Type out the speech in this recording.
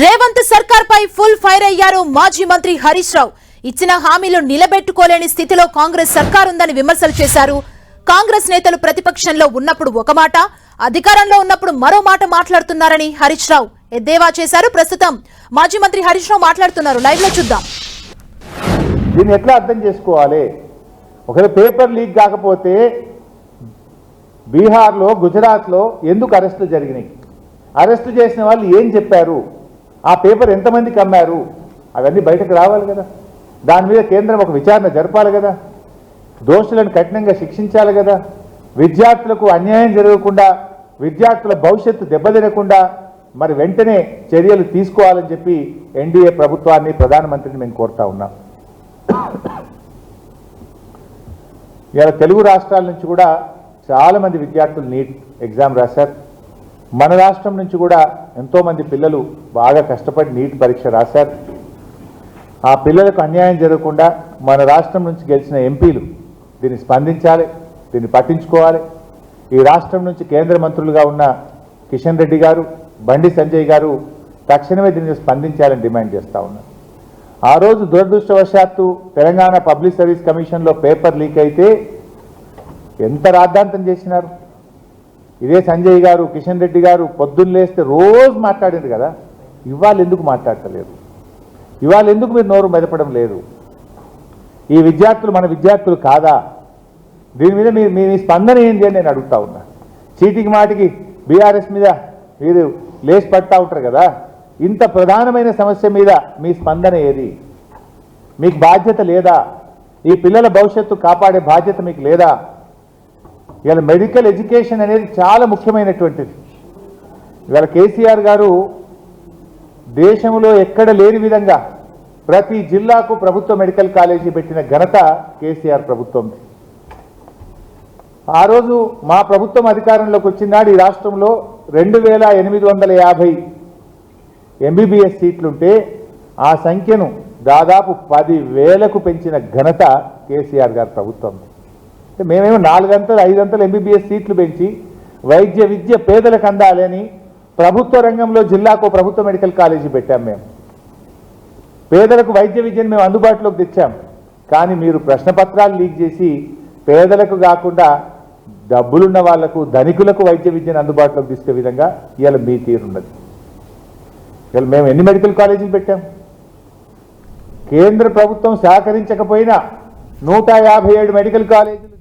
రేవంత్ సర్కార్ పై full fire అయ్యారు మాజీ మంత్రి హరీష్ రావు. ఇచ్చిన హామీలు నిలబెట్టుకోలేని స్థితిలో కాంగ్రెస్ సర్కార్ ఉందని విమర్శలు చేశారు. కాంగ్రెస్ నేతలు ప్రతిపక్షంలో ఉన్నప్పుడు ఒక మాట అధికారంలో ఉన్నప్పుడు మరో మాట మాట్లాడుతున్నారని హరీష్ రావు ఎద్దేవా చేశారు. ప్రస్తుతం మాజీ మంత్రి హరీష్ రావు మాట్లాడుతున్నారు. లైవ్లో చూద్దాం. దీన్ని ఎట్లా అర్థం చేసుకోవాలి? ఒకవేళ పేపర్ లీక్ కాకపోతే బీహార్లో గుజరాత్లో ఎందుకు అరెస్టులు జరిగినాయి? అరెస్టు చేసిన వాళ్ళు ఏం చెప్పారు? ఆ పేపర్ ఎంతమందికి అమ్మారు? అవన్నీ బయటకు రావాలి కదా. దాని మీద కేంద్రం ఒక విచారణ జరపాలి కదా. దోషులను కఠినంగా శిక్షించాలి కదా. విద్యార్థులకు అన్యాయం జరగకుండా విద్యార్థుల భవిష్యత్తు దెబ్బతినకుండా మరి వెంటనే చర్యలు తీసుకోవాలని చెప్పి ఎన్డీఏ ప్రభుత్వాన్ని ప్రధానమంత్రిని మేము కోరుతా ఉన్నాం. ఇలా తెలుగు రాష్ట్రాల నుంచి కూడా చాలామంది విద్యార్థులు నీట్ ఎగ్జామ్ రాశారు. మన రాష్ట్రం నుంచి కూడా ఎంతోమంది పిల్లలు బాగా కష్టపడి నీట్ పరీక్ష రాశారు. ఆ పిల్లలకు అన్యాయం జరగకుండా మన రాష్ట్రం నుంచి గెలిచిన ఎంపీలు దీన్ని స్పందించాలి దీన్ని పట్టించుకోవాలి. ఈ రాష్ట్రం నుంచి కేంద్ర మంత్రులుగా ఉన్న కిషన్ రెడ్డి గారు బండి సంజయ్ గారు తక్షణమే దీన్ని స్పందించాలని డిమాండ్ చేస్తూ ఉన్నారు. ఆ రోజు దురదృష్టవశాత్తు తెలంగాణ పబ్లిక్ సర్వీస్ కమిషన్లో పేపర్ లీక్ అయితే ఎంత రాద్ధాంతం చేసినారు? ఇదే సంజయ్ గారు కిషన్ రెడ్డి గారు పొద్దున్న లేస్తే రోజు మాట్లాడింది కదా. ఇవాళ ఎందుకు మాట్లాడటలేదు ఇవాళ ఎందుకు మీరు నోరు మెదపడం లేదు? ఈ విద్యార్థులు మన విద్యార్థులు కాదా? దీని మీద మీ మీ స్పందన ఏంటి అని నేను అడుగుతా ఉన్నా. చీటికి మాటికి బీఆర్ఎస్ మీద మీరు లేచి పడతా ఉంటారు కదా. ఇంత ప్రధానమైన సమస్య మీద మీ స్పందన ఏది? మీకు బాధ్యత లేదా? ఈ పిల్లల భవిష్యత్తు కాపాడే బాధ్యత మీకు లేదా? ఇవాళ మెడికల్ ఎడ్యుకేషన్ అనేది చాలా ముఖ్యమైనటువంటిది. ఇవాళ కేసీఆర్ గారు దేశంలో ఎక్కడ లేని విధంగా ప్రతి జిల్లాకు ప్రభుత్వ మెడికల్ కాలేజీ పెట్టిన ఘనత కేసీఆర్ ప్రభుత్వంది. ఆ రోజు మా ప్రభుత్వం అధికారంలోకి వచ్చినాడు ఈ రాష్ట్రంలో రెండు వేల ఎనిమిది వందల యాభై ఎంబీబీఎస్ సీట్లుంటే ఆ సంఖ్యను దాదాపు పది వేలకు పెంచిన ఘనత కేసీఆర్ గారి ప్రభుత్వం మేమేమో నాలుగంతలు ఐదంతలు ఎంబీబీఎస్ సీట్లు పెంచి వైద్య విద్య పేదలకు అందాలని ప్రభుత్వ రంగంలో జిల్లాకు ప్రభుత్వ మెడికల్ కాలేజీ పెట్టాం మేము. పేదలకు వైద్య విద్యను మేము అందుబాటులోకి తెచ్చాం. కానీ మీరు ప్రశ్నపత్రాలు లీక్ చేసి పేదలకు కాకుండా డబ్బులున్న వాళ్ళకు ధనికులకు వైద్య విద్యను అందుబాటులోకి తీసుకే విధంగా ఇవాళ మీ తీరున్నది ఇవాళ మేము ఎన్ని మెడికల్ కాలేజీలు పెట్టాం? కేంద్ర ప్రభుత్వం సహకరించకపోయినా నూట యాభై ఏడు మెడికల్ కాలేజీలు